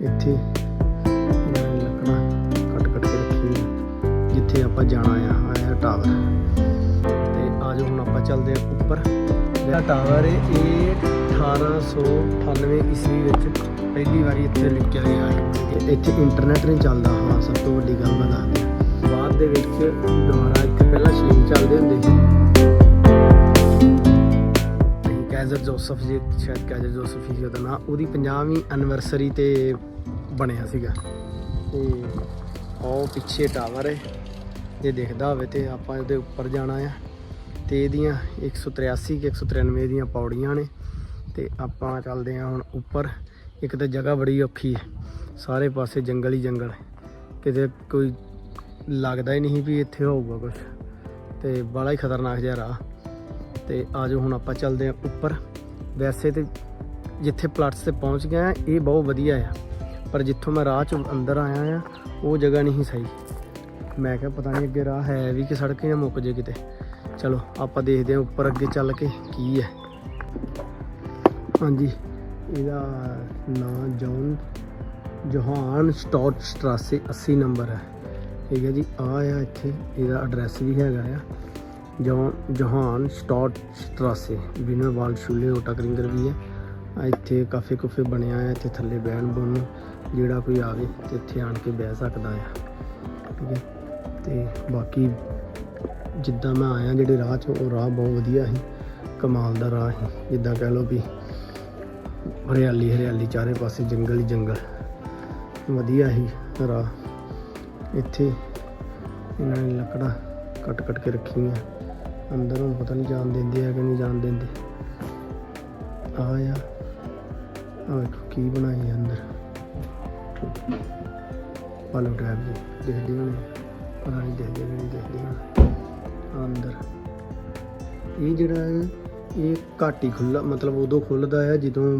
ਇੱਥੇ ਇਹਨਾਂ ਨੇ ਲੱਕੜਾਂ ਕੱਟ ਕੱਟ ਕੇ ਰੱਖੀ ਜਿੱਥੇ ਆਪਾਂ ਜਾਣਾ ਆ ਆਇਆ ਟਾਵਰ। ਤੇ ਆਜੋ ਹੁਣ ਆਪਾਂ ਚੱਲਦੇ ਆ ਉੱਪਰ। ਜਿਹੜਾ ਟਾਵਰ ਹੈ ਇਹ 1898 ਈਸਵੀ ਵਿੱਚ ਪਹਿਲੀ ਵਾਰੀ ਇੱਥੇ ਲਿਖਿਆ ਗਿਆ ਹੈ। ਇੱਥੇ ਇੰਟਰਨੈਟ ਨਹੀਂ ਚੱਲਦਾ, ਹਾਂ, ਸਭ ਤੋਂ ਵੱਡੀ ਗੱਲ ਮੈਂ ਦੱਸਦੀ। ਬਾਅਦ ਦੇ ਵਿੱਚ ਦੁਬਾਰਾ ਇੱਥੇ ਪਹਿਲਾਂ ਸ਼ੀਨ ਚੱਲਦੇ ਹੁੰਦੇ ਸੀ। ਕੈਜ਼ਰ ਜੋਸਫ ਜੀ, ਸ਼ਾਇਦ ਕੈਜ਼ਰ ਜੋਸਫ ਹੀ ਉਹਦਾ ਨਾਂ। ਉਹਦੀ 50ਵੀਂ ਐਨਵਰਸਰੀ ਤੇ ਬਣਿਆ ਸੀਗਾ। ਤੇ ਉਹ ਪਿੱਛੇ ਟਾਵਰ ਹੈ। ਜੇ ਦੇਖਦਾ ਹੋਵੇ ਤੇ ਆਪਾਂ ਇਹਦੇ ਉੱਪਰ ਜਾਣਾ ਆ। ਤੇ ਇਹਦੀਆਂ 183 ਕਿ 193 ਦੀਆਂ ਪੌੜੀਆਂ ਨੇ। ਤੇ ਆਪਾਂ ਚੱਲਦੇ ਹਾਂ ਹੁਣ ਉੱਪਰ। ਇੱਕ ਤਾਂ ਜਗ੍ਹਾ ਬੜੀ ਔਖੀ ਹੈ। ਸਾਰੇ ਪਾਸੇ ਜੰਗਲ ਹੀ ਜੰਗਲ ਕਿਤੇ ਕੋਈ ਲੱਗਦਾ ਹੀ ਨਹੀਂ ਵੀ ਇੱਥੇ ਹੋਊਗਾ ਕੁਝ ਤੇ ਬੜਾ ਹੀ ਖਤਰਨਾਕ ਜਿਹਾ ਰਾਹ। ਤੇ ਆਜੋ ਹੁਣ ਆਪਾਂ ਚੱਲਦੇ ਆ ਉੱਪਰ। ਵੈਸੇ ਤੇ ਜਿੱਥੇ ਪਲਾਟਸ ਤੇ ਪਹੁੰਚ ਗਏ ਆ ਇਹ ਬਹੁਤ ਵਧੀਆ ਆ। ਪਰ ਜਿੱਥੋਂ ਮੈਂ ਰਾਹ ਚ ਅੰਦਰ ਆਇਆ ਆ ਉਹ ਜਗ੍ਹਾ ਨਹੀਂ ਸਹੀ। ਮੈਂ ਕਿਹਾ ਪਤਾ ਨਹੀਂ ਅੱਗੇ ਰਾਹ ਹੈ ਵੀ ਕਿ ਸੜਕ ਜਾਂ ਮੁੱਕ ਜੇ ਕਿਤੇ। ਚਲੋ, ਆਪਾਂ ਦੇਖਦੇ ਆ ਉੱਪਰ ਅੱਗੇ ਚੱਲ ਕੇ ਕੀ ਹੈ। ਹਾਂਜੀ, ਇਹਦਾ ਨਾਂ ਜੌਨ ਜੋਹਾਨ ਸਟਾਟ ਸਟਰਾਸੇ 80 ਨੰਬਰ ਹੈ। ਠੀਕ ਹੈ ਜੀ ਆ ਆ ਇੱਥੇ, ਇਹਦਾ ਐਡਰੈਸ ਵੀ ਹੈਗਾ ਆ। Johan start ਸਟਰਾਸੇ। ਬਿਨਰ ਵਾਲ ਸ਼ੂਲੇ ਹੋਟਾ ਕਰਿੰਗਰ ਵੀ ਹੈ। ਇੱਥੇ ਕਾਫੇ ਕੁਫੇ ਬਣਿਆ ਹੈ ਇੱਥੇ ਥੱਲੇ ਬਹਿਣ ਬੁਣ ਜਿਹੜਾ ਕੋਈ ਆਵੇ ਤੇ ਇੱਥੇ ਆਣ ਕੇ ਬਹਿ ਸਕਦਾ ਆ। ਠੀਕ ਹੈ? ਤੇ ਬਾਕੀ ਜਿੱਦਾਂ ਮੈਂ ਆਇਆ ਜਿਹੜੇ ਰਾਹ 'ਚ, ਉਹ ਰਾਹ ਬਹੁਤ ਵਧੀਆ ਸੀ। ਕਮਾਲ ਦਾ ਰਾਹ ਸੀ। ਜਿੱਦਾਂ ਕਹਿ ਲਓ ਵੀ ਹਰਿਆਲੀ ਹਰਿਆਲੀ ਚਾਰੇ ਪਾਸੇ ਜੰਗਲ ਹੀ ਜੰਗਲ। ਵਧੀਆ ਸੀ ਰਾਹ। ਇੱਥੇ ਇਹਨਾਂ ਨੇ ਲੱਕੜਾਂ ਕੱਟ ਕੱਟ ਕੇ ਰੱਖੀਆਂ। ਅੰਦਰ ਹੁਣ ਪਤਾ ਨਹੀਂ ਜਾਣ ਦਿੰਦੇ ਆ ਕਿ ਨਹੀਂ ਜਾਣ ਦਿੰਦੇ। ਆ ਆ ਕੀ ਬਣਾਈ ਆ ਅੰਦਰ। ਪਾਲੋ ਟੈਬ ਜੀ, ਦੇਖਦੇ ਹੋਣੇ। ਪਤਾ ਨਹੀਂ ਦੇਖਦੇ ਕਿ ਨਹੀਂ ਦੇਖਦੇ ਹੁਣ। ਅੰਦਰ। ਇਹ ਜਿਹੜਾ ਇਹ ਘੱਟ ਹੀ ਖੁੱਲਾ ਮਤਲਬ ਉਦੋਂ ਖੁੱਲਦਾ ਹੈ ਜਦੋਂ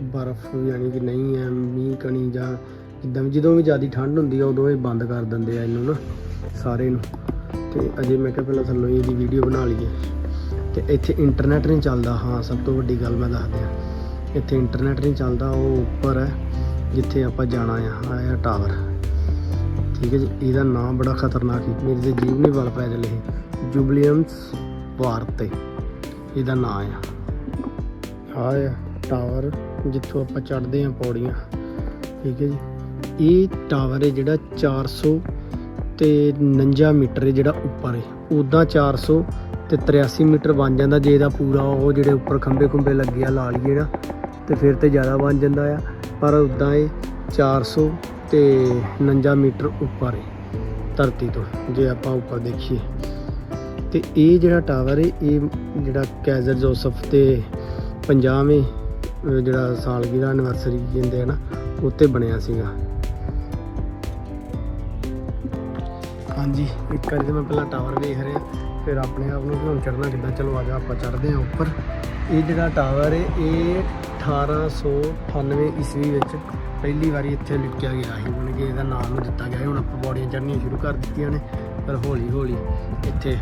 ਬਰਫ਼ ਯਾਨੀ ਕਿ ਨਹੀਂ ਹੈ ਮੀਂਹ ਕਣੀ ਜਾਂ ਜਿੱਦਾਂ ਵੀ- ਜਦੋਂ ਵੀ ਜ਼ਿਆਦਾ ਠੰਡ ਹੁੰਦੀ ਹੈ ਉਦੋਂ ਇਹ ਬੰਦ ਕਰ ਦਿੰਦੇ ਆ ਇਹਨੂੰ ਨਾ, ਸਾਰੇ ਨੂੰ। ਤੇ ਅਜੇ ਮੈਂ ਕਿਹਾ ਪਹਿਲਾਂ ਥੱਲੋਂ ਇਹਦੀ ਵੀਡੀਓ ਬਣਾ ਲਈਏ। ਤੇ ਇੱਥੇ ਇੰਟਰਨੈਟ ਨਹੀਂ ਚੱਲਦਾ। ਹਾਂ, ਸਭ ਤੋਂ ਵੱਡੀ ਗੱਲ ਮੈਂ ਦੱਸ ਦਿਆਂ ਇੱਥੇ ਇੰਟਰਨੈਟ ਨਹੀਂ ਚੱਲਦਾ, ਉਹ ਉੱਪਰ ਹੈ, ਜਿੱਥੇ ਆਪਾਂ ਜਾਣਾ ਆ ਆਇਆ ਟਾਵਰ ਠੀਕ ਹੈ ਜੀ, ਇਹਦਾ ਨਾਮ ਬੜਾ ਖਤਰਨਾਕ ਹੈ ਮੇਰੇ ਤੇ ਜੀਵ ਨਹੀਂ ਵੱਲ ਪੈ ਚਲੇ। ਇਹ ਜੁਬਲੀਅੰਸ ਵਾਰਤੇ ਇਹਦਾ ਨਾਮ ਆ। ਆ ਟਾਵਰ ਜਿੱਥੋਂ ਆਪਾਂ ਚੜ੍ਹਦੇ ਆ ਪੌੜੀਆਂ। ਠੀਕ ਹੈ ਜੀ, ਇਹ ਟਾਵਰ ਹੈ ਜਿਹੜਾ 400 ਤੇ 49 ਮੀਟਰ ਹੈ ਜਿਹੜਾ ਉੱਪਰ ਹੈ। ਉਦਾਂ 400 ਤੇ 83 ਮੀਟਰ ਬਣ ਜਾਂਦਾ, ਜੇ ਦਾ ਪੂਰਾ ਉਹ ਜਿਹੜੇ ਉੱਪਰ ਖੰਬੇ ਖੁੰਬੇ ਲੱਗੇ ਆ ਲਾ ਲਈਏ ਨਾ, ਤੇ ਫਿਰ ਤੇ ਜ਼ਿਆਦਾ ਬਣ ਜਾਂਦਾ ਆ। ਪਰ ਉਦਾਂ ਇਹ 400 ਤੇ 49 ਮੀਟਰ ਉੱਪਰ ਹੈ, ਧਰਤੀ ਤੋਂ, ਜੇ ਆਪਾਂ ਉੱਪਰ ਦੇਖੀਏ। ਤੇ ਇਹ ਜਿਹੜਾ ਟਾਵਰ ਹੈ, ਇਹ ਜਿਹੜਾ ਕੈਜ਼ਰ ਜੋਸਫ ਤੇ 50ਵੇਂ ਅਹ ਜਿਹੜਾ ਸਾਲਗਿਰਾ ਐਨਵਰਸਰੀ ਕਹਿੰਦੇ ਆ ਨਾ ਉੱਤੇ ਬਣਿਆ ਸੀਗਾ। ਹਾਂਜੀ, ਇੱਕ ਵਾਰੀ ਤਾਂ ਮੈਂ ਪਹਿਲਾਂ ਟਾਵਰ ਵੇਖ ਰਿਹਾ, ਫਿਰ ਆਪਣੇ ਆਪ ਨੂੰ ਵੀ ਹੁਣ ਚੜਨਾ ਕਿੱਦਾਂ। ਚਲੋ ਆ ਜਾ, ਆਪਾਂ ਚੜਦੇ ਹਾਂ ਉੱਪਰ। ਇਹ ਜਿਹੜਾ ਟਾਵਰ ਹੈ ਇਹ 1898 ਈਸਵੀ ਵਿੱਚ ਪਹਿਲੀ ਵਾਰੀ ਇੱਥੇ ਲਿਖਿਆ ਗਿਆ ਸੀ। ਮਨ ਕਿ ਇਹਦਾ ਨਾਮ ਨੂੰ ਦਿੱਤਾ ਗਿਆ ਸੀ। ਹੁਣ ਆਪਾਂ ਬੋਡੀਆਂ ਚੜ੍ਹਨੀਆਂ ਸ਼ੁਰੂ ਕਰ ਦਿੱਤੀਆਂ ਨੇ, ਪਰ ਹੌਲੀ ਹੌਲੀ ਇੱਥੇ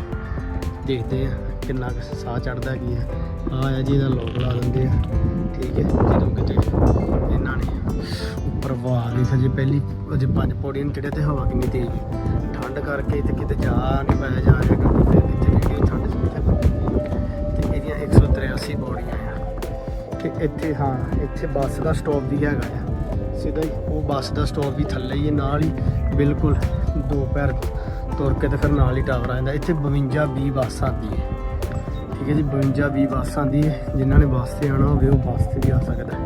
ਦੇਖਦੇ ਆ ਕਿੰਨਾ ਕੁ ਸਾਹ ਚੜਦਾ ਕੀ ਹੈ। ਆ ਆ ਜੀ, ਇਹਦਾ ਲੋਕ ਲਾ ਦਿੰਦੇ ਆ। ਠੀਕ ਹੈ, ਜਦੋਂ ਕਿਤੇ ਇਹਨਾਂ ਨੇ ਉੱਪਰ ਹਵਾ ਦੀ ਸਜੇ ਪਹਿਲੀ ਅਜੇ ਪੰਜ ਪੌੜੀਆਂ ਚੜਿਆ ਤੇ ਹਵਾ ਕਿੰਨੀ ਤੇਜ਼ ਹੈ। ਠੰਡ ਕਰਕੇ ਤੇ ਕਿਤੇ ਜਾ ਨਹੀਂ ਪਾਇਆ ਜਾ ਰਿਹਾ ਕਿਉਂਕਿ ਫਿਰ ਕਿਤੇ ਵੀਡੀਓ ਠੰਡ ਚ ਤੇ ਇਹਦੀਆਂ 183 ਪੌੜੀਆਂ ਆ। ਤੇ ਇੱਥੇ, ਹਾਂ, ਇੱਥੇ ਬੱਸ ਦਾ ਸਟਾਪ ਵੀ ਹੈਗਾ ਆ। ਸਿੱਧਾ ਹੀ ਉਹ ਬੱਸ ਦਾ ਸਟਾਪ ਵੀ ਥੱਲੇ ਹੀ ਹੈ ਨਾਲ ਹੀ ਬਿਲਕੁਲ ਦੋ ਪੈਰ ਤੁਰ ਕੇ ਤੇ ਫਿਰ ਨਾਲ ਹੀ ਟਾਵਰ ਆ ਜਾਂਦਾ। ਇੱਥੇ 52 20 ਬੱਸ ਆਉਂਦੀ ਹੈ ਠੀਕ ਹੈ ਜੀ 52 20 ਬੱਸ ਆਉਂਦੀ ਹੈ ਜਿਨ੍ਹਾਂ ਨੇ ਬੱਸ ਤੇ ਆਉਣਾ ਹੋਵੇ, ਉਹ ਬੱਸ ਤੇ ਵੀ ਆ ਸਕਦਾ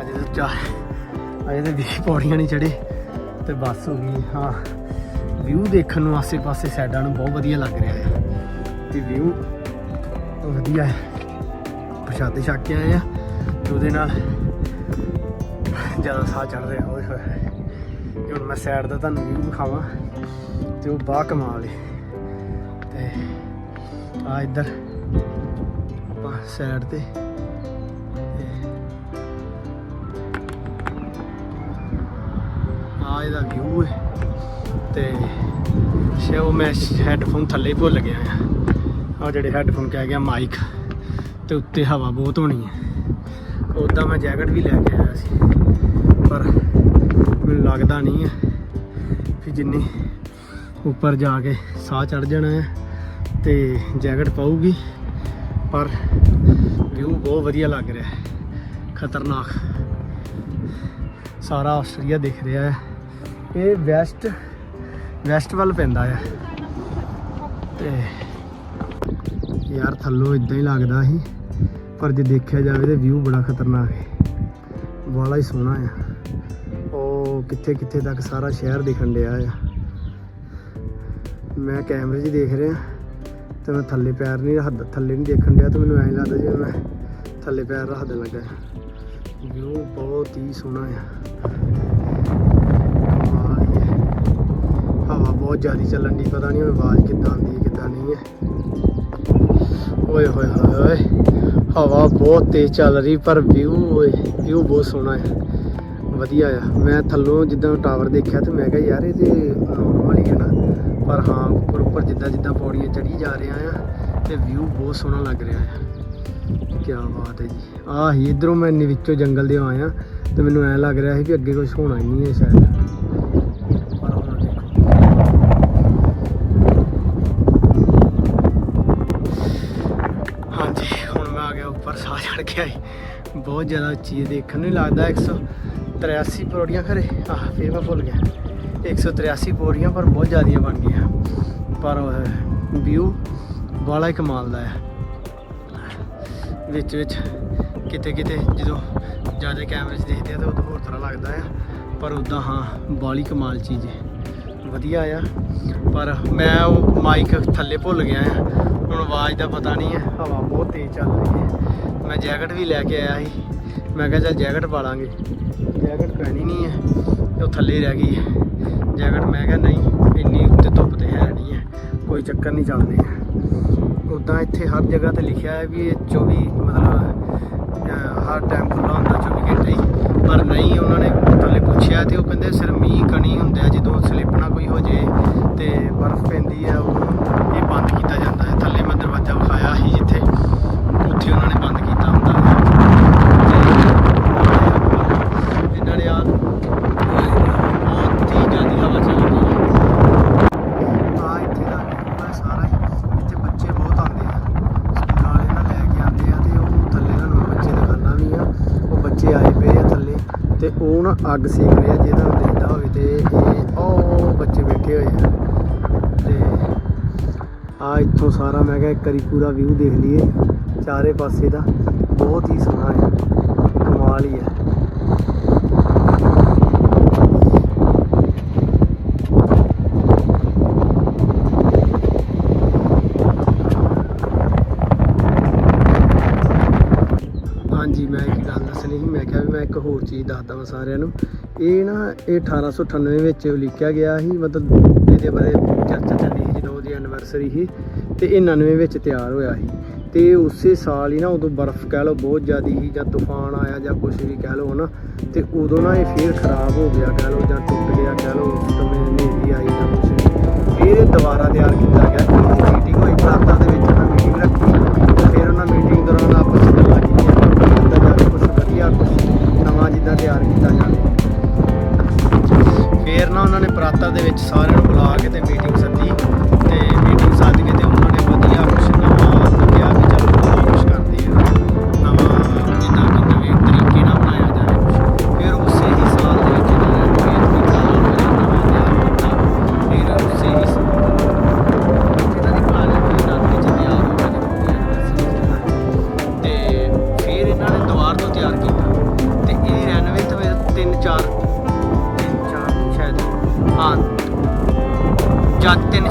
ਅਜੇ ਤਾਂ ਚਾਰ ਅਜੇ ਤਾਂ 20 ਪੌੜੀਆਂ ਨਹੀਂ ਚੜੇ ਤੇ ਬੱਸ ਹੋ ਗਈ, ਹਾਂ। ਵਿਊ ਦੇਖਣ ਨੂੰ ਆਸੇ-ਪਾਸੇ ਸਾਈਡਾਂ ਨੂੰ ਬਹੁਤ ਵਧੀਆ ਲੱਗ ਰਿਹਾ ਹੈ। ਤੇ ਵਿਊ ਵਧੀਆ ਹੈ। ਪ੍ਰਸ਼ਾਦੇ ਛੱਕ ਕੇ ਆਏ ਆ ਤੇ ਉਹਦੇ ਨਾਲ ਜ਼ਿਆਦਾ ਸਾਹ ਚੜ ਰਿਹਾ। ਓਏ ਹੋਏ। ਹੁਣ ਮੈਂ ਸਾਈਡ ਦਾ ਤੁਹਾਨੂੰ ਵਿਊ ਦਿਖਾਵਾਂ ਤੇ ਉਹ ਬਾ ਕਮਾਲ ਹੈ ਤੇ ਆ ਇੱਧਰ ਆਪਾਂ ਸਾਈਡ ਤੇ। ਆ ਇਹਦਾ ਵਿਊ ਹੈ ਤੇ ਸ਼ੋ ਮੈਂ ਹੈੱਡਫੋਨ ਥੱਲੇ ਭੁੱਲ ਗਿਆ ਆ। ਆ ਜਿਹੜੇ ਹੈੱਡਫੋਨ ਕਹਿ ਗਿਆ ਮਾਈਕ, ਤੇ ਉੱਤੇ ਹਵਾ ਬਹੁਤ ਹੋਣੀ ਹੈ ਉਦਾਂ ਮੈਂ ਜੈਕਟ ਵੀ ਲੈ ਕੇ ਆਇਆ ਸੀ, ਪਰ ਮੈਨੂੰ ਲੱਗਦਾ ਨਹੀਂ ਹੈ ਕਿ ਜਿੰਨੀ ਉੱਪਰ ਜਾ ਕੇ ਸਾਹ ਚੜ ਜਾਣਾ ਹੈ ਤੇ ਜੈਕਟ ਪਾਊਗੀ, ਪਰ ਵਿਊ ਬਹੁਤ ਵਧੀਆ ਲੱਗ ਰਿਹਾ। ਹੈ ਖਤਰਨਾਕ। ਸਾਰਾ ਆਸਟ੍ਰੇਲੀਆ ਦਿਖ ਰਿਹਾ ਹੈ ਇਹ ਵੈਸਟ ਵੈਸਟ ਵੱਲ ਪੈਂਦਾ ਆ। ਤੇ ਯਾਰ ਥੱਲੋਂ ਇਦਾਂ ਹੀ ਲੱਗਦਾ ਸੀ, ਪਰ ਜੇ ਦੇਖਿਆ ਜਾਵੇ ਤੇ ਵਿਊ ਬੜਾ ਖਤਰਨਾਕ ਹੈ। ਵਾਲਾ ਹੀ ਸੋਹਣਾ ਆ। ਉਹ ਕਿੱਥੇ ਕਿੱਥੇ ਤੱਕ ਸਾਰਾ ਸ਼ਹਿਰ ਦਿਖਣ ਡਿਆ ਆ। ਮੈਂ ਕੈਮਰੇ 'ਚ ਦੇਖ ਰਿਹਾ, ਤੇ ਮੈਂ ਥੱਲੇ ਪੈਰ ਨਹੀਂ ਰੱਖਦਾ, ਥੱਲੇ ਨਹੀਂ ਦੇਖਣ ਡਿਆ ਤੇ ਮੈਨੂੰ ਐਂ ਲੱਗਦਾ ਜਿਵੇਂ ਮੈਂ ਥੱਲੇ ਪੈਰ ਰੱਖ ਦੇਣ ਲੱਗਾ। ਵਿਊ ਬਹੁਤ ਹੀ ਸੋਹਣਾ ਆ ਕਮਾਲ ਹੀ ਹੈ। ਹਵਾ ਬਹੁਤ ਜ਼ਿਆਦਾ ਚੱਲਣ ਦੀ ਪਤਾ ਨਹੀਂ ਹੁਣ ਆਵਾਜ਼ ਕਿੱਦਾਂ ਆਉਂਦੀ ਹੈ, ਕਿੱਦਾਂ ਨਹੀਂ ਹੈ। ਓਏ, ਹੋਏ ਹੋਏ ਹੋਏ, ਹਵਾ ਬਹੁਤ ਤੇਜ਼ ਚੱਲ ਰਹੀ, ਪਰ ਵਿਊ ਓਏ ਵਿਊ ਬਹੁਤ ਸੋਹਣਾ ਹੈ। ਵਧੀਆ ਆ। ਮੈਂ ਥੱਲੋਂ ਜਿੱਦਾਂ ਟਾਵਰ ਦੇਖਿਆ ਤੇ ਮੈਂ ਕਿਹਾ ਯਾਰ ਇਹ ਤੇ ਨਾਰਮਲ ਹੀ ਹੈ ਨਾ। ਪਰ ਹਾਂ, ਉੱਪਰ ਉੱਪਰ ਜਿੱਦਾਂ ਜਿੱਦਾਂ ਪੌੜੀਆਂ ਚੜੀ ਜਾ ਰਿਹਾ ਆ, ਤੇ ਵਿਊ ਬਹੁਤ ਸੋਹਣਾ ਲੱਗ ਰਿਹਾ ਆ। ਕੀ ਬਾਤ ਹੈ ਜੀ। ਆਹ ਹੀ, ਇਧਰੋਂ ਮੈਂ ਇੰਨੇ ਵਿੱਚੋਂ ਜੰਗਲ ਦੇ ਆਇਆ, ਤੇ ਮੈਨੂੰ ਐ ਲੱਗ ਰਿਹਾ ਸੀ ਕਿ ਅੱਗੇ ਕੁਝ ਹੋਣਾ ਹੀ ਨਹੀਂ ਹੈ ਸ਼ਾਇਦ ਪਰ ਹੁਣ ਦੇਖੋ ਹਾਂਜੀ ਹੁਣ ਮੈਂ ਆ ਗਿਆ ਉੱਪਰ ਸਾਹ ਚੜ ਗਿਆ ਈ। ਬਹੁਤ ਜ਼ਿਆਦਾ ਉੱਚੀ ਹੈ ਦੇਖਣ ਨੂੰ ਹੀ ਲੱਗਦਾ 183 ਪੌੜੀਆਂ ਖਰੇ। ਆਹ, ਫੇਰ ਮੈਂ ਭੁੱਲ ਗਿਆ। 183 ਪੌੜੀਆਂ ਪਰ ਬਹੁਤ ਜ਼ਿਆਦੀਆਂ ਬਣ ਗਈਆਂ। ਪਰ ਵਿਊ ਬਾਲਾ ਹੀ ਕਮਾਲ ਦਾ ਹੈ ਵਿੱਚ ਵਿੱਚ ਕਿਤੇ ਕਿਤੇ ਜਦੋਂ ਜ਼ਿਆਦਾ ਕੈਮਰੇ 'ਚ ਦੇਖਦੇ ਆ ਤਾਂ ਉਦੋਂ ਹੋਰ ਤਰ੍ਹਾਂ ਲੱਗਦਾ ਆ। ਪਰ ਉਦਾਂ ਹਾਂ ਬਾਲੀ ਕਮਾਲ ਚੀਜ਼ ਹੈ ਵਧੀਆ ਆ। ਪਰ ਮੈਂ ਉਹ ਮਾਈਕ ਥੱਲੇ ਭੁੱਲ ਗਿਆ ਆ। ਹੁਣ ਆਵਾਜ਼ ਦਾ ਪਤਾ ਨਹੀਂ ਹੈ ਹਵਾ ਬਹੁਤ ਤੇਜ਼ ਚੱਲ ਰਹੀ ਹੈ ਮੈਂ ਜੈਕਟ ਵੀ ਲੈ ਕੇ ਆਇਆ ਸੀ। ਮੈਂ ਕਿਹਾ ਚੱਲ ਜੈਕਟ ਪਾ ਲਾਂਗੇ। ਜੈਕਟ ਪੈਣੀ ਨਹੀਂ ਹੈ ਤੇ ਉਹ ਥੱਲੇ ਰਹਿ ਗਈ ਹੈ ਜੈਕਟ ਮੈਂ ਕਿਹਾ ਨਹੀਂ, ਇੰਨੀ ਉੱਤੇ ਧੁੱਪ ਤੇ ਹੈ ਨਹੀਂ ਹੈ ਕੋਈ ਚੱਕਰ ਨਹੀਂ ਚੱਲਦੇ ਆ। ਉਦਾਂ ਇੱਥੇ ਹਰ ਜਗ੍ਹਾ ਤੇ ਲਿਖਿਆ ਹੈ ਵੀ ਇਹ 24 ਮਤਲਬ ਹਰ ਟਾਈਮ ਖੁੱਲਾ ਹੁੰਦਾ 24 ਘੰਟੇ ਪਰ ਨਹੀਂ, ਉਹਨਾਂ ਨੇ ਥੱਲੇ ਪੁੱਛਿਆ ਤੇ ਉਹ ਕਹਿੰਦੇ ਸਿਰ ਮੀਂਹ ਕਣੀ ਹੁੰਦੇ ਆ ਜਦੋਂ ਸਲਿੱਪ ਨਾ ਕੋਈ ਹੋ ਜੇ ਤੇ ਬਰਫ਼ ਪੈਂਦੀ ਹੈ ਉਹ ਇਹ ਬੰਦ ਕੀਤਾ ਜਾਂਦਾ ਹੈ ਥੱਲੇ ਮੈਂ ਦਰਵਾਜ਼ਾ ਵਿਖਾਇਆ ਸੀ ਜਿੱਥੇ ਉੱਥੇ ਉਹਨਾਂ ਨੇ ਬੰਦ ਕੀਤਾ ਹੁੰਦਾ ਹੈ ਤੇ ਇਹਨਾਂ ਨੇ ਆ ਬਹੁਤ ਹੀ ਜ਼ਿਆਦਾ ਹਵਾ ਚੱਲ ਰਹੀ ਹੈ ਆ ਇੱਥੇ ਦਾ ਪੂਰਾ ਸਾਰਾ ਹੀ ਇੱਥੇ ਬੱਚੇ ਬਹੁਤ ਆਉਂਦੇ ਆ ਸਕੂਲ ਵਾਲੇ ਨਾ ਲੈ ਕੇ ਆਉਂਦੇ ਆ ਤੇ ਉਹ ਥੱਲੇ ਨਾ ਨੂੰ ਬੱਚੇ ਦੁਕਾਨਾਂ ਵੀ ਆ ਉਹ ਬੱਚੇ ਆਏ ਪਏ ਆ ਥੱਲੇ ਤੇ ਉਹ ਨਾ ਅੱਗ ਸੇਕ ਰਿਹਾ ਆ ਜਿਹਦਾ ਨੂੰ ਹੋਵੇ ਤੇ ਇਹ ਉਹ ਬੱਚੇ ਬੈਠੇ ਹੋਏ ਆ। ਤੇ ਆ ਇੱਥੋਂ ਸਾਰਾ ਮੈਂ ਕਿਹਾ ਇੱਕ ਵਾਰੀ ਪੂਰਾ ਵਿਊ ਦੇਖ ਲਈਏ। ਚਾਰੇ ਪਾਸੇ ਦਾ ਬਹੁਤ ਹੀ ਸੋਹਣਾ ਹੈ ਕਮਾਲ ਹੀ ਹੈ ਹਾਂਜੀ ਮੈਂ ਇੱਕ ਗੱਲ ਦੱਸਣੀ ਸੀ, ਮੈਂ ਕਿਹਾ ਵੀ ਮੈਂ ਇੱਕ ਹੋਰ ਚੀਜ਼ ਦੱਸਦਾ ਵਾਂ ਸਾਰਿਆਂ ਨੂੰ। ਇਹ ਨਾ, ਇਹ 1898 ਵਿੱਚ ਲਿਖਿਆ ਗਿਆ ਸੀ, ਮਤਲਬ ਇਹਦੇ ਬਾਰੇ ਚਰਚਾ ਚੱਲੀ ਸੀ, ਜਦੋਂ ਉਹਦੀ ਐਨੀਵਰਸਰੀ ਸੀ, ਤੇ ਇਹ 99 ਵਿੱਚ ਤਿਆਰ ਹੋਇਆ ਸੀ। ਤੇ ਉਸੇ ਸਾਲ ਹੀ ਨਾ ਉਦੋਂ ਬਰਫ਼ ਕਹਿ ਲਓ ਬਹੁਤ ਜ਼ਿਆਦੀ ਸੀ, ਜਾਂ ਤੂਫਾਨ ਆਇਆ ਜਾਂ ਕੁਝ ਵੀ ਕਹਿ ਲਓ ਨਾ, ਤੇ ਉਦੋਂ ਨਾ ਇਹ ਫੇਰ ਖਰਾਬ ਹੋ ਗਿਆ ਕਹਿ ਲਓ ਜਾਂ ਟੁੱਟ ਗਿਆ ਕਹਿ ਲਓ, ਉਸ ਸਮੇਂ ਆਈ ਜਾਂ ਕੁਝ ਵੀ। ਇਹ ਦੁਬਾਰਾ ਤਿਆਰ ਕੀਤਾ ਗਿਆ। ਮੀਟਿੰਗ ਹੋਈ ਪ੍ਰਾਂਤਾਂ ਦੇ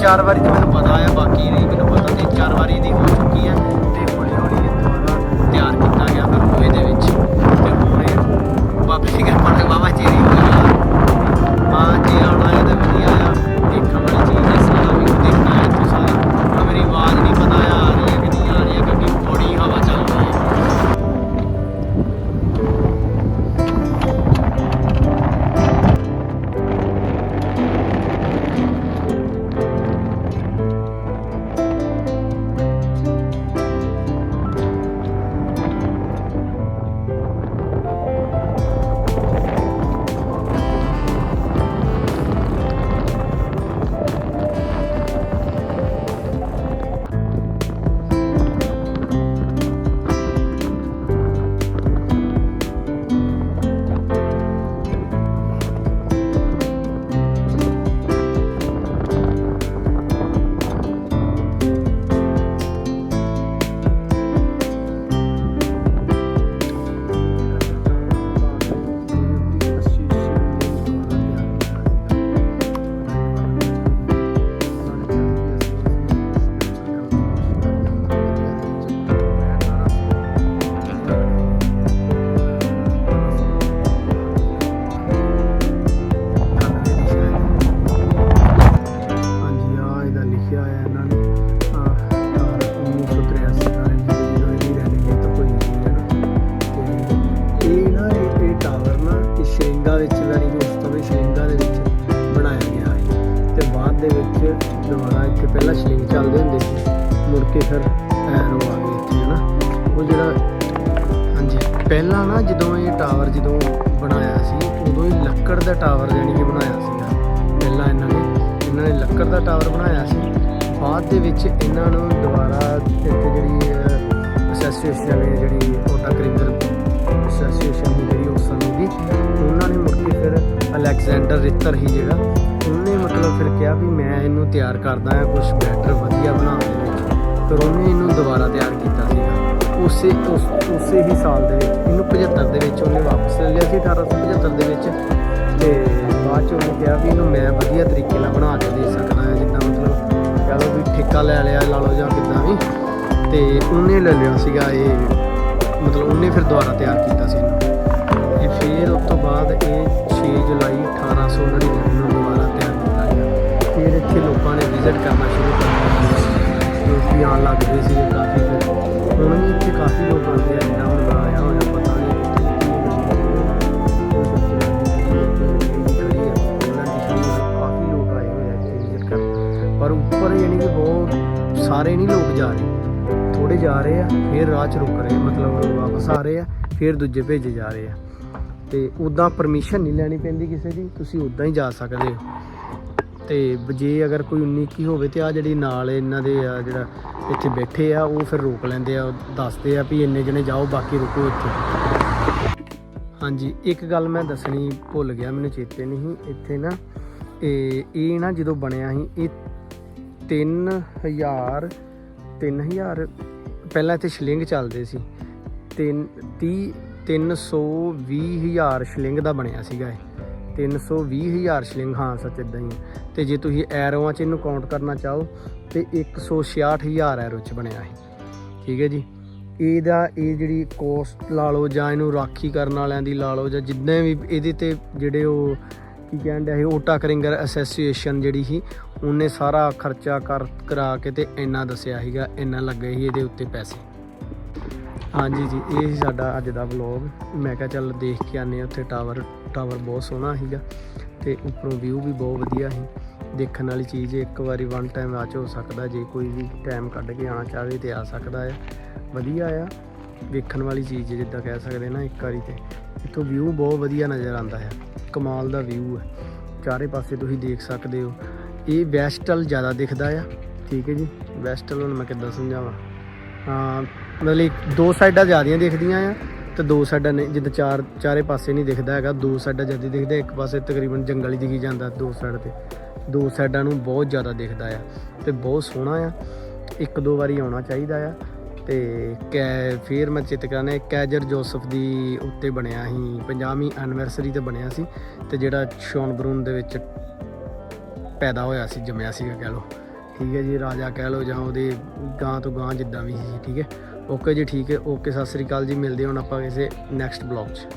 ਚਾਰ ਵਾਰੀ ਕੇ ਫਿਰ ਐਰੋ ਆ ਗਏ ਇੱਥੇ ਹਨਾ ਉਹ ਜਿਹੜਾ, ਹਾਂਜੀ, ਪਹਿਲਾਂ ਨਾ ਜਦੋਂ ਇਹ ਟਾਵਰ ਜਦੋਂ ਬਣਾਇਆ ਸੀ, ਉਦੋਂ ਹੀ ਲੱਕੜ ਦਾ ਟਾਵਰ ਜਾਨੀ ਕਿ ਬਣਾਇਆ ਸੀਗਾ, ਪਹਿਲਾਂ ਇਹਨਾਂ ਨੇ। ਇਹਨਾਂ ਨੇ ਲੱਕੜ ਦਾ ਟਾਵਰ ਬਣਾਇਆ ਸੀ। ਬਾਅਦ ਦੇ ਵਿੱਚ ਇਹਨਾਂ ਨੂੰ ਦੁਬਾਰਾ ਇੱਥੇ ਜਿਹੜੀ ਐਸੋਸੀਏਸ਼ਨ ਹੈ ਜਿਹੜੀ ਓਟਾ ਕਰਿੰਦਰ ਐਸੋਸੀਏਸ਼ਨ ਦੀ ਜਿਹੜੀ ਉਸ ਸਮੇਂ ਦੀ, ਉਹਨਾਂ ਨੇ ਮੁੜ ਕੇ ਫਿਰ ਅਲੈਗਜ਼ੈਂਡਰ ਰਿੱਤਰ ਹੀ ਜਿਹੜਾ, ਉਹਨੇ ਮਤਲਬ ਫਿਰ ਕਿਹਾ ਵੀ ਮੈਂ ਇਹਨੂੰ ਤਿਆਰ ਕਰਦਾ ਹਾਂ ਕੁਝ ਬੈਟਰ ਵਧੀਆ ਬਣਾ ਦੇ ਵਿੱਚ ਫਿਰ ਉਹਨੇ ਇਹਨੂੰ ਦੁਬਾਰਾ ਤਿਆਰ ਕੀਤਾ ਸੀਗਾ। ਉਸੇ ਉਸੇ ਹੀ ਸਾਲ ਦੇ ਵਿੱਚ ਇਹਨੂੰ 75 ਦੇ ਵਿੱਚ ਉਹਨੇ ਵਾਪਸ ਲੈ ਲਿਆ ਸੀ 1875 ਦੇ ਵਿੱਚ। ਤੇ ਬਾਅਦ ਚ ਉਹਨੇ ਕਿਹਾ ਵੀ ਇਹਨੂੰ ਮੈਂ ਵਧੀਆ ਤਰੀਕੇ ਨਾਲ ਬਣਾ ਕੇ ਦੇ ਸਕਦਾ ਹਾਂ, ਜਿੱਦਾਂ ਮਤਲਬ ਕਹ ਲਓ ਵੀ ਠੇਕਾ ਲੈ ਲਿਆ, ਲਾ ਲਓ ਜਾਂ ਕਿੱਦਾਂ ਵੀ। ਤੇ ਉਹਨੇ ਲੈ ਲਿਆ ਸੀਗਾ ਇਹ, ਮਤਲਬ ਉਹਨੇ ਫਿਰ ਦੁਬਾਰਾ ਤਿਆਰ ਕੀਤਾ ਸੀ ਇਹਨੂੰ। ਇਹ ਫਿਰ ਉਸ ਤੋਂ ਬਾਅਦ ਇਹ 6 ਜੁਲਾਈ 1899 ਨੂੰ ਦੁਬਾਰਾ ਤਿਆਰ ਕੀਤਾ ਗਿਆ। ਫਿਰ ਇੱਥੇ ਲੋਕਾਂ ਨੇ ਵਿਜ਼ਿਟ ਕਰਨਾ ਸ਼ੁਰੂ ਕਰ ਦਿੱਤਾ। ਲੋਕੀ ਆਉਣ ਲੱਗ ਗਏ ਸੀ ਕਾਫੀ ਫਿਰ ਹੁਣ ਵੀ ਇੱਥੇ ਕਾਫੀ ਲੋਕ ਆਉਂਦੇ ਆ ਜਿੱਦਾਂ ਹੁਣ ਬਣਾਇਆ ਹੋਇਆ, ਪਤਾ ਨਹੀਂ ਪਰ ਉੱਪਰ ਯਾਨੀ ਕਿ ਬਹੁਤ, ਸਾਰੇ ਨਹੀਂ ਲੋਕ ਜਾ ਰਹੇ। ਥੋੜੇ ਜਾ ਰਹੇ ਆ, ਫਿਰ ਰਾਹ ਚ ਰੁਕ ਰਹੇ ਮਤਲਬ ਵਾਪਸ ਆ ਰਹੇ ਆ, ਫਿਰ ਦੂਜੇ ਭੇਜੇ ਜਾ ਰਹੇ ਆ। ਤੇ ਉਦਾਂ ਪਰਮਿਸ਼ਨ ਨਹੀਂ ਲੈਣੀ ਪੈਂਦੀ ਕਿਸੇ ਦੀ, ਤੁਸੀਂ ਉਦਾਂ ਹੀ ਜਾ ਸਕਦੇ ਹੋ। ਤੇ ਜੇ ਅਗਰ ਕੋਈ 19 ਕੀ ਹੋਵੇ ਤੇ ਆ ਜਿਹੜੀ ਨਾਲ ਇਹਨਾਂ ਦੇ ਆ ਜਿਹੜਾ ਇੱਥੇ ਬੈਠੇ ਆ, ਉਹ ਫਿਰ ਰੋਕ ਲੈਂਦੇ ਆ, ਦੱਸਦੇ ਆ ਵੀ ਇੰਨੇ ਜਣੇ ਜਾਓ, ਬਾਕੀ ਰੁਕੋ ਇੱਥੇ। ਹਾਂਜੀ, ਇੱਕ ਗੱਲ ਮੈਂ ਦੱਸਣੀ ਭੁੱਲ ਗਿਆ, ਮੈਨੂੰ ਚੇਤੇ ਨਹੀਂ ਇੱਥੇ ਨਾ, ਇਹ ਇਹ ਨਾ ਜਦੋਂ ਬਣਿਆ ਸੀ, ਇਹ 3000 3000 ਪਹਿਲਾਂ ਇੱਥੇ ਸ਼ਲਿੰਗ ਚੱਲਦੇ ਸੀ। 3 30 320000 ਸ਼ਲਿੰਗ ਦਾ ਬਣਿਆ ਸੀਗਾ ਇਹ। 320000 ਸ਼ਲਿੰਗ, ਹਾਂ, ਸੱਚ ਇਦਾਂ ਹੀ ਹੈ। ਤੇ ਜੇ ਤੁਸੀਂ ਐਰੋਆਂ ਚ ਇਹਨੂੰ ਕਾਊਂਟ ਕਰਨਾ ਚਾਹੋ, ਤੇ 166000 ਐਰੋ ਚ ਬਣਿਆ ਇਹ। ਠੀਕ ਹੈ ਜੀ? ਇਹਦਾ ਇਹ ਜਿਹੜੀ ਕੋਸਟ ਲਾ ਲਓ ਜਾਂ ਇਹਨੂੰ ਰਾਖੀ ਕਰਨ ਵਾਲਿਆਂ ਦੀ ਲਾ ਲਓ ਜਾਂ ਜਿੰਨੇ ਵੀ ਇਹਦੇ ਤੇ ਜਿਹੜੇ ਉਹ ਕੀ ਕਹਿੰਦੇ ਆ ਓਟਾ ਕਰਿੰਗਰ ਐਸੋਸੀਏਸ਼ਨ ਜਿਹੜੀ ਸੀ, ਉਹਨੇ ਸਾਰਾ ਖਰਚਾ ਕਰ, ਕਰਾ ਕੇ ਤੇ ਇੰਨਾ ਦੱਸਿਆ ਸੀਗਾ, ਇੰਨਾ ਲੱਗੇ ਸੀ ਇਹਦੇ ਉੱਤੇ ਪੈਸੇ। ਹਾਂਜੀ ਜੀ, ਇਹ ਸੀ ਸਾਡਾ ਅੱਜ ਦਾ ਵਲੌਗ ਮੈਂ ਕਿਹਾ ਚੱਲ ਦੇਖ ਕੇ ਆਨੇ ਉੱਥੇ ਟਾਵਰ ਟਾਵਰ ਬਹੁਤ ਸੋਹਣਾ ਸੀਗਾ ਤੇ ਉੱਪਰੋਂ ਵਿਊ ਵੀ ਬਹੁਤ ਵਧੀਆ ਸੀ। ਦੇਖਣ ਵਾਲੀ ਚੀਜ਼ ਹੈ, ਇੱਕ ਵਾਰੀ ਵਨ ਟਾਈਮ ਆ ਹੋ ਸਕਦਾ ਜੇ ਕੋਈ ਵੀ ਟਾਈਮ ਕੱਢ ਕੇ ਆਣਾ ਚਾਹਵੇ ਤੇ ਆ ਸਕਦਾ ਹੈ ਵਧੀਆ ਆ। ਵੇਖਣ ਵਾਲੀ ਚੀਜ਼ ਹੈ, ਜਿੱਦਾਂ ਕਹਿ ਸਕਦੇ ਨਾ ਇੱਕ ਵਾਰੀ ਤੇ। ਇੱਥੋਂ ਵਿਊ ਬਹੁਤ ਵਧੀਆ ਨਜ਼ਰ ਆਉਂਦਾ ਹੈ ਕਮਾਲ ਦਾ ਵਿਊ ਹੈ ਚਾਰੇ ਪਾਸੇ ਤੁਸੀਂ ਦੇਖ ਸਕਦੇ ਹੋ। ਇਹ ਵੈਸਟਲ ਜ਼ਿਆਦਾ ਦਿਖਦਾ ਆ। ਠੀਕ ਹੈ ਜੀ। ਵੈਸਟਲ ਹੁਣ ਮੈਂ ਕਿੱਦਾਂ ਸਮਝਾਵਾਂ? ਹਾਂ ਮਤਲਬ ਦੋ ਸਾਈਡਾਂ ਜ਼ਿਆਦੀਆਂ ਦਿਖਦੀਆਂ ਆ ਤੇ ਦੋ ਸਾਈਡਾਂ ਨਹੀਂ ਜਿੱਦਾਂ ਚਾਰ ਚਾਰੇ ਪਾਸੇ ਨਹੀਂ ਦਿਖਦਾ ਹੈਗਾ। ਦੋ ਸਾਈਡਾਂ ਜ਼ਿਆਦਾ ਦਿਖਦਾ ਇੱਕ ਪਾਸੇ ਤਕਰੀਬਨ ਜੰਗਲ ਹੀ ਦਿਖੀ ਜਾਂਦਾ ਦੋ ਸਾਈਡ ਤੇ। ਦੋ ਸਾਈਡਾਂ ਨੂੰ ਬਹੁਤ ਜ਼ਿਆਦਾ ਦਿਖਦਾ ਆ ਤੇ ਬਹੁਤ ਸੋਹਣਾ ਆ। ਇੱਕ ਦੋ ਵਾਰੀ ਆਉਣਾ ਚਾਹੀਦਾ ਆ ਤੇ ਕੈ ਫਿਰ ਮੈਂ ਚਿੱਤ ਕਰਨਾ ਕੈਜਰ ਜੋਸਫ ਦੀ ਉੱਤੇ ਬਣਿਆ ਸੀ 50ਵੀਂ ਐਨੀਵਰਸਰੀ ਤੇ ਬਣਿਆ ਸੀ ਤੇ ਜਿਹੜਾ ਸ਼ੌਨ ਬਰੂਨ ਦੇ ਵਿੱਚ ਪੈਦਾ ਹੋਇਆ ਸੀ, ਜੰਮਿਆ ਸੀਗਾ ਕਹਿ ਲਓ। ਠੀਕ ਹੈ ਜੀ, ਰਾਜਾ ਕਹਿ ਲਓ ਜਾਂ ਉਹਦੇ ਗਾਂ ਤੋਂ ਗਾਂ ਜਿੱਦਾਂ ਵੀ ਸੀ, ਠੀਕ ਹੈ। ਓਕੇ ਜੀ, ਠੀਕ ਹੈ, ਓਕੇ, ਸਤਿ ਸ੍ਰੀ ਅਕਾਲ ਜੀ, ਮਿਲਦੇ ਹਾਂ ਹੁਣ ਆਪਾਂ ਕਿਸੇ ਨੈਕਸਟ ਬਲੌਗ 'ਚ।